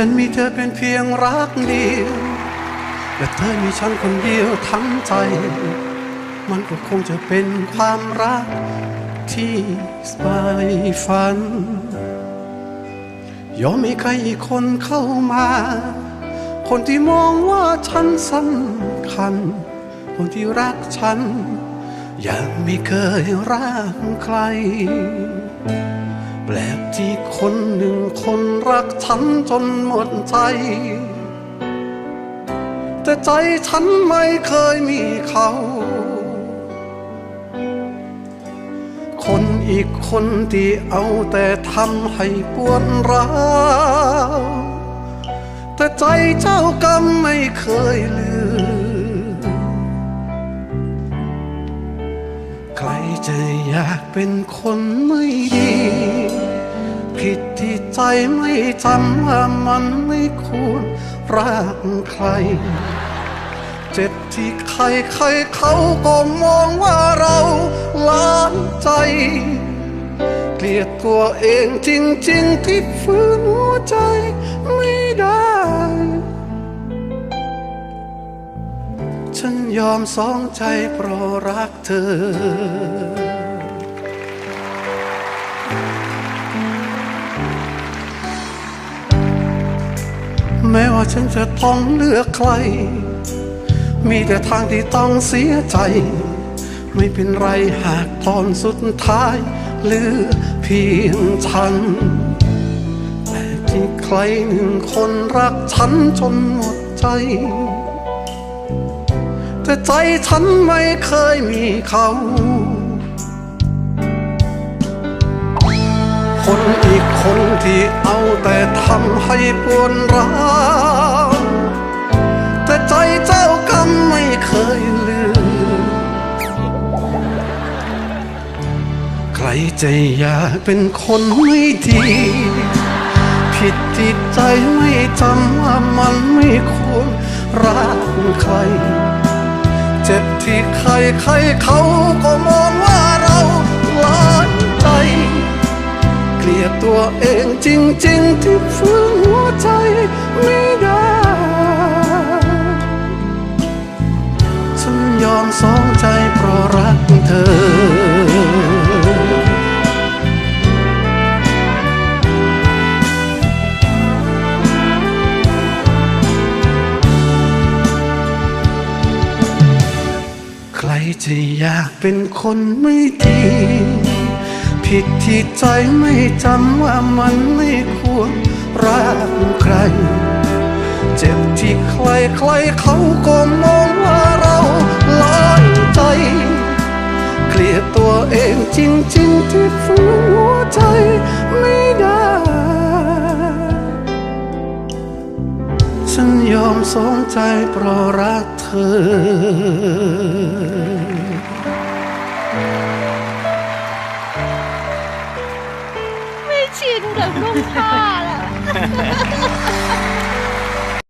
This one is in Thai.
ฉันมีเธอเป็นเพียงรักเดียวและเธอมีฉันคนเดียวทั้งใจ มันก็คงจะเป็นความรักที่สบายฝัน ยอมให้ใครอีกคนเข้ามา คนที่มองว่าฉันสำคัญ คนที่รักฉัน อย่างไม่เคยรักใคร แปลกที่คนหนึ่งคนรักฉันจนหมดใจ แต่ใจฉันไม่เคยมีเขา คนอีกคนที่เอาแต่ทำให้ปวดร้าวแต่ใจเจ้ากรรมไม่เคยลืม ใครจะอยากเป็นคนไม่ดี ใจไม่จำว่ามันไม่ควรรักใคร เจ็บที่ใครใครเขาก็มองว่าเราล้านใจ เกลียดตัวเองจริงๆที่ฝืนหัวใจไม่ได้ ฉันยอมสองใจเพราะรักเธอ แม้ว่าฉันจะต้องเลือกใคร มีแต่ทางที่ต้องเสียใจ ไม่เป็นไรหากตอนสุดท้ายเหลือเพียงฉัน แต่ที่ใครหนึ่งคนรักฉันจนหมดใจ แต่ใจฉันไม่เคยมีเขา คนอีกคนที่เอาแต่ทำให้ปวดร้าวแต่ใจเจ้ากรรมไม่เคยลืม ใครใจอยากเป็นคนไม่ดี ผิดที่ใจไม่จำว่ามันไม่ควรรักใคร เจ็บที่ใครใครเขาก็มองว่า ตัวเองจริง ๆ ที่ฝืนหัวใจไม่ได้ ฉันยอมสองใจเพราะรักเธอใครจะอยากเป็นคนไม่ดี ผิดที่ใจไม่จำว่ามันไม่ควรรักใคร เจ็บที่ใครใครเขาก็มองว่าเราล้อยใจ เกลียดตัวเองจริงๆที่ฝืนหัวใจไม่ได้ ฉันยอมสองใจเพราะรักเธอ 有点儿过怕了。